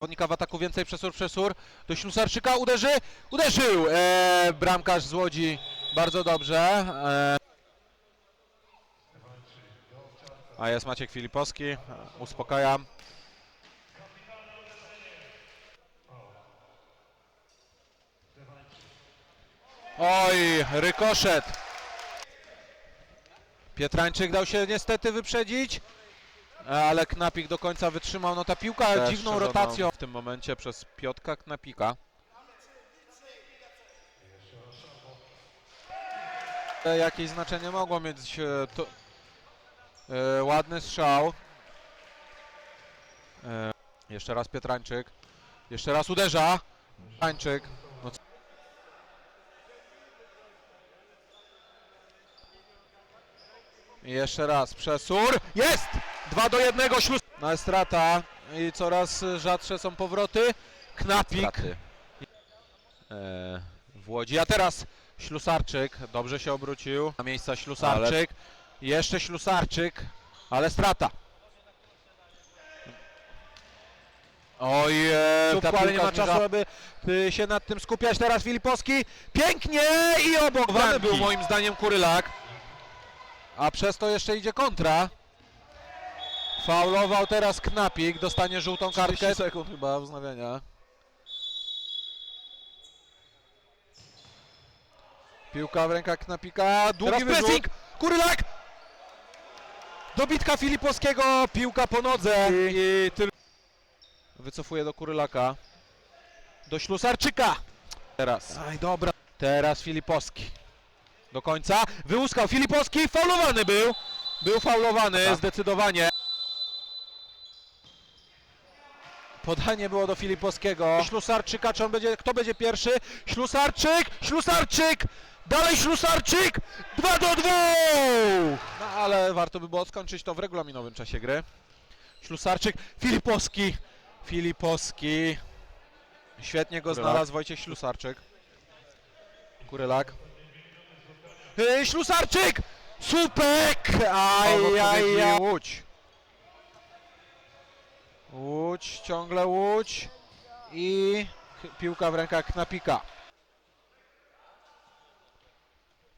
Zawodnika w ataku więcej przesur, przesur. Do Ślusarczyka uderzy, uderzył! E, bramkarz z Łodzi bardzo dobrze. E, a jest Maciek Filipowski, uspokajam. Oj, rykoszet. Pietrańczyk dał się niestety wyprzedzić. Ale Knapik do końca wytrzymał. No ta piłka Też dziwną rotacją w tym momencie przez Piotka Knapika. E, Jakieś znaczenie mogło mieć e, to, e, ładny strzał. E, jeszcze raz Pietrańczyk. Jeszcze raz uderza. Pietrańczyk. No, jeszcze raz przesur. Jest! 2 do 1 śluz. No jest strata i coraz rzadsze są powroty. Knapik Straty. e, w Łodzi. A teraz Ślusarczyk. Dobrze się obrócił. Na miejsca Ślusarczyk. Jeszcze Ślusarczyk, ale strata. Oj, e, Ta ale nie ma czasu, aby y, się nad tym skupiać. Teraz Filipowski. Pięknie i obok. Wany był moim zdaniem Kurylak. A przez to jeszcze idzie kontra. Faulował teraz Knapik, dostanie żółtą kartkę. 30 sekund chyba wznawiania. Piłka w rękach Knapika, długi Teraz pressing! Kurylak! Dobitka Filipowskiego, piłka po nodze i tylko... Wycofuje do Kurylaka. Do Ślusarczyka. Teraz. Aj, dobra. Teraz Filipowski. Do końca. Wyłuskał Filipowski. Faulowany był. Był faulowany Tak. zdecydowanie. Podanie było do Filipowskiego. Ślusarczyka, czy on będzie, kto będzie pierwszy? Ślusarczyk! Ślusarczyk! Dalej Ślusarczyk! 2 do 2! No ale warto by było skończyć to w regulaminowym czasie gry. Ślusarczyk, Filipowski. Filipowski. Świetnie go Kurylak. znalazł Wojciech Ślusarczyk. Kurylak. Yy, Ślusarczyk! Supek! Aj, aj, aj. Łódź. Łódź, ciągle Łódź. I piłka w rękach Knapika.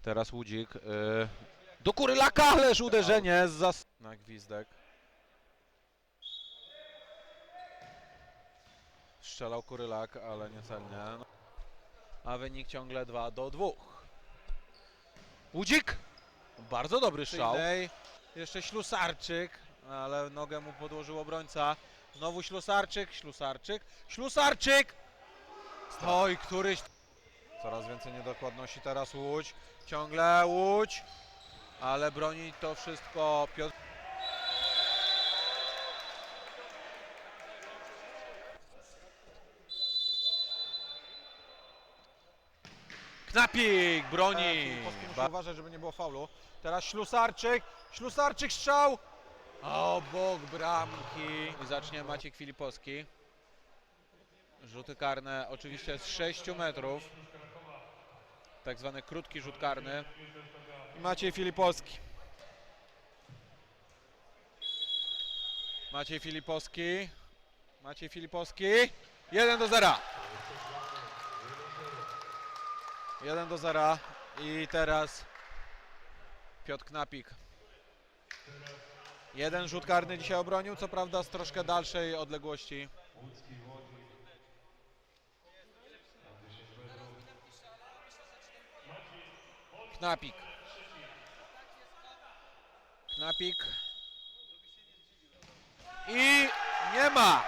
Teraz Łudzik. Yy, do Kurylaka, ależ uderzenie z zas... Na gwizdek. Strzelał Kurylak, ale niecelnie. No. A wynik ciągle 2 do 2. Łudzik! Bardzo dobry strzał. Jeszcze Ślusarczyk, ale nogę mu podłożył obrońca. Znowu Ślusarczyk, Ślusarczyk, Ślusarczyk! Oj, któryś... Coraz więcej niedokładności teraz Łódź. Ciągle Łódź, ale broni to wszystko Piotr... Knapik broni. Ba- uważać, żeby nie było faulu. Teraz Ślusarczyk, Ślusarczyk strzał! Obok bramki. Zacznie Maciek Filipowski. Rzuty karne oczywiście z 6 metrów. Tak zwany krótki rzut karny. I Maciej Filipowski. Maciej Filipowski. Maciej Filipowski. 1 do 0. 1 do 0. I teraz Piotr Knapik. Jeden rzut karny dzisiaj obronił, co prawda z troszkę dalszej odległości. Knapik. Knapik. I nie ma.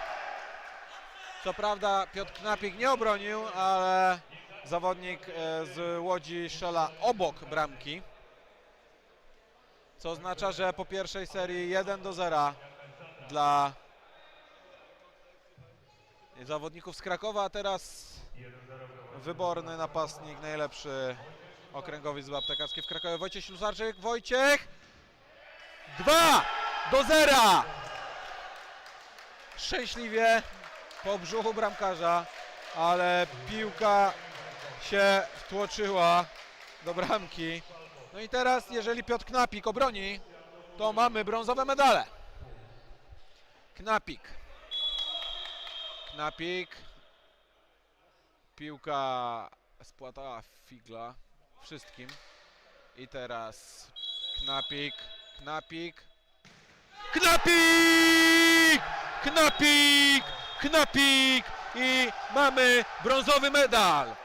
Co prawda Piotr Knapik nie obronił, ale zawodnik e, z Łodzi strzela obok bramki. Co oznacza, że po pierwszej serii 1 do 0 dla zawodników z Krakowa, a teraz wyborny napastnik, najlepszy okręgowiec z aptekarski w Krakowie, Wojciech Ślusarczyk. Wojciech! 2 do 0! Szczęśliwie po brzuchu bramkarza, ale piłka się wtłoczyła do bramki. No i teraz, jeżeli Piotr Knapik obroni, to mamy brązowe medale. Knapik. Knapik. Piłka spłatała figla wszystkim. I teraz Knapik, Knapik. Knapik! Knapik! Knapik! I mamy brązowy medal!